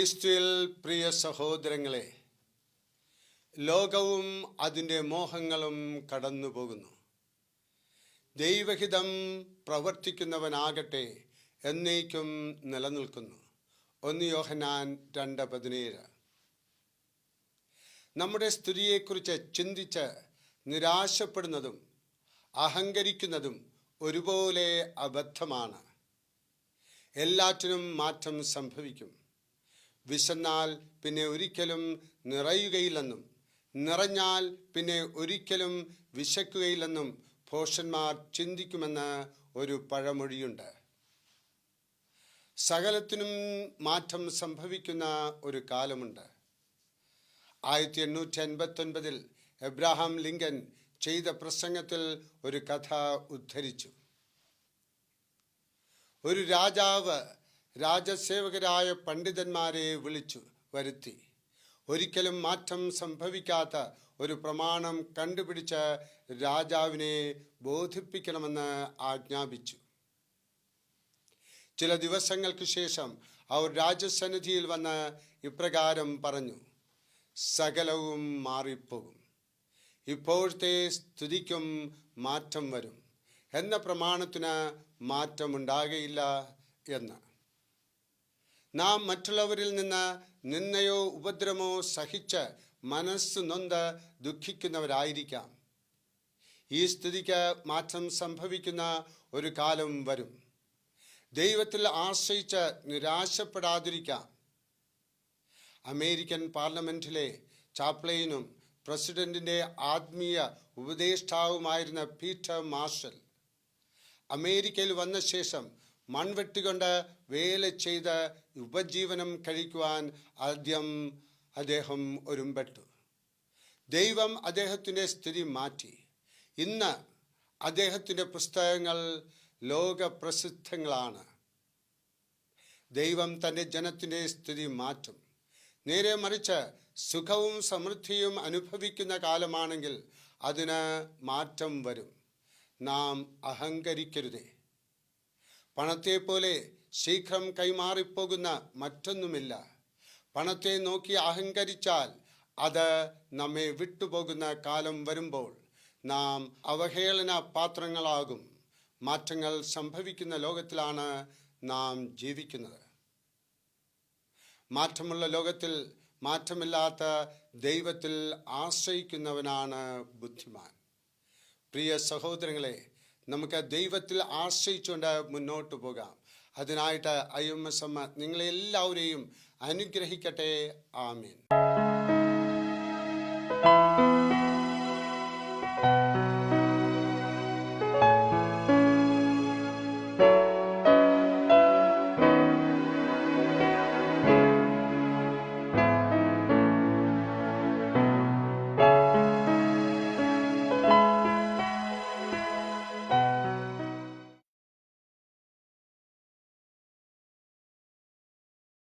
ക്രിസ്തുവിൽ പ്രിയ സഹോദരങ്ങളെ ലോകവും അതിന്റെ മോഹങ്ങളും കടന്നു പോകുന്നു ദൈവഹിതം പ്രവർത്തിക്കുന്നവനാകട്ടെ എന്നേക്കും നിലനിൽക്കുന്നു. ഒന്ന് യോഹനാൻ രണ്ട് പതിനേഴ്. നമ്മുടെ സ്തുതിയെക്കുറിച്ച് ചിന്തിച്ച് നിരാശപ്പെടുന്നതും അഹങ്കരിക്കുന്നതും ഒരുപോലെ അബദ്ധമാണ്. എല്ലാറ്റിനും മാറ്റം സംഭവിക്കും. വിശന്നാൽ പിന്നെ ഒരിക്കലും നിറയുകയില്ലെന്നും നിറഞ്ഞാൽ പിന്നെ ഒരിക്കലും വിശക്കുകയില്ലെന്നും ഭോഷന്മാർ ചിന്തിക്കുമെന്ന് ഒരു പഴമൊഴിയുണ്ട്. സകലത്തിനും മാറ്റം സംഭവിക്കുന്ന ഒരു കാലമുണ്ട്. ആയിരത്തി എണ്ണൂറ്റി അൻപത്തൊൻപതിൽ എബ്രാഹാം ലിങ്കൻ ചെയ്ത പ്രസംഗത്തിൽ ഒരു കഥ ഉദ്ധരിച്ചു. ഒരു രാജാവ് രാജസേവകരായ പണ്ഡിതന്മാരെ വിളിച്ചു വരുത്തി. ഒരിക്കലും മാറ്റം സംഭവിക്കാത്ത ഒരു പ്രമാണം കണ്ടുപിടിച്ച് രാജാവിനെ ബോധിപ്പിക്കണമെന്ന് ആജ്ഞാപിച്ചു. ചില ദിവസങ്ങൾക്ക് ശേഷം അവർ രാജസന്നിധിയിൽ വന്ന് ഇപ്രകാരം പറഞ്ഞു സകലവും മാറിപ്പോകും. ഇപ്പോഴത്തെ സ്തുതിക്കും മാറ്റം വരും. എന്ന പ്രമാണത്തിന് മാറ്റമുണ്ടാകയില്ല എന്ന്. നാം മറ്റുള്ളവരിൽ നിന്ന് നിന്നയോ ഉപദ്രവമോ സഹിച്ച് മനസ്സ് നൊന്ത് ദുഃഖിക്കുന്നവരായിരിക്കാം. ഈ സ്ഥിതിക്ക് മാറ്റം സംഭവിക്കുന്ന ഒരു കാലം വരും. ദൈവത്തിൽ ആശ്രയിച്ച് നിരാശപ്പെടാതിരിക്കാം. അമേരിക്കൻ പാർലമെന്റിലെ ചാപ്ലെയിനും പ്രസിഡന്റിന്റെ ആത്മീയ ഉപദേഷ്ടാവുമായിരുന്ന പീറ്റർ മാർഷൽ അമേരിക്കയിൽ വന്ന ശേഷം മൺവെട്ടികൊണ്ട് വേല ചെയ്ത് ഉപജീവനം കഴിക്കുവാൻ ആദ്യം അദ്ദേഹം ഒരുമ്പെട്ടു. ദൈവം അദ്ദേഹത്തിന്റെ സ്ഥിതി മാറ്റി. ഇന്ന് അദ്ദേഹത്തിന്റെ പുസ്തകങ്ങൾ ലോകപ്രസിദ്ധങ്ങളാണ്. ദൈവം തന്റെ ജനത്തിന്റെ സ്ഥിതി മാറ്റും. നേരെ മറിച്ച് സുഖവും സമൃദ്ധിയും അനുഭവിക്കുന്ന കാലമാണെങ്കിൽ അതിന് മാറ്റം വരും. നാം അഹങ്കരിക്കരുതേ. പണത്തെ പോലെ ശീഘ്രം കൈമാറിപ്പോകുന്ന മറ്റൊന്നുമില്ല. പണത്തെ നോക്കി അഹങ്കരിച്ചാൽ അത് നമ്മെ വിട്ടുപോകുന്ന കാലം വരുമ്പോൾ നാം അവഹേളന പാത്രങ്ങളാകും. മാറ്റങ്ങൾ സംഭവിക്കുന്ന ലോകത്തിലാണ് നാം ജീവിക്കുന്നത്. മാറ്റമുള്ള ലോകത്തിൽ മാറ്റമില്ലാത്ത ദൈവത്തിൽ ആശ്രയിക്കുന്നവനാണ് ബുദ്ധിമാൻ. പ്രിയ സഹോദരങ്ങളെ നമുക്ക് ദൈവത്തിൽ ആശ്രയിച്ചുകൊണ്ട് മുന്നോട്ട് പോകാം. അതിനായിട്ട് ഐ എം എസ് എം നിങ്ങളെല്ലാവരെയും അനുഗ്രഹിക്കട്ടെ. ആമീൻ.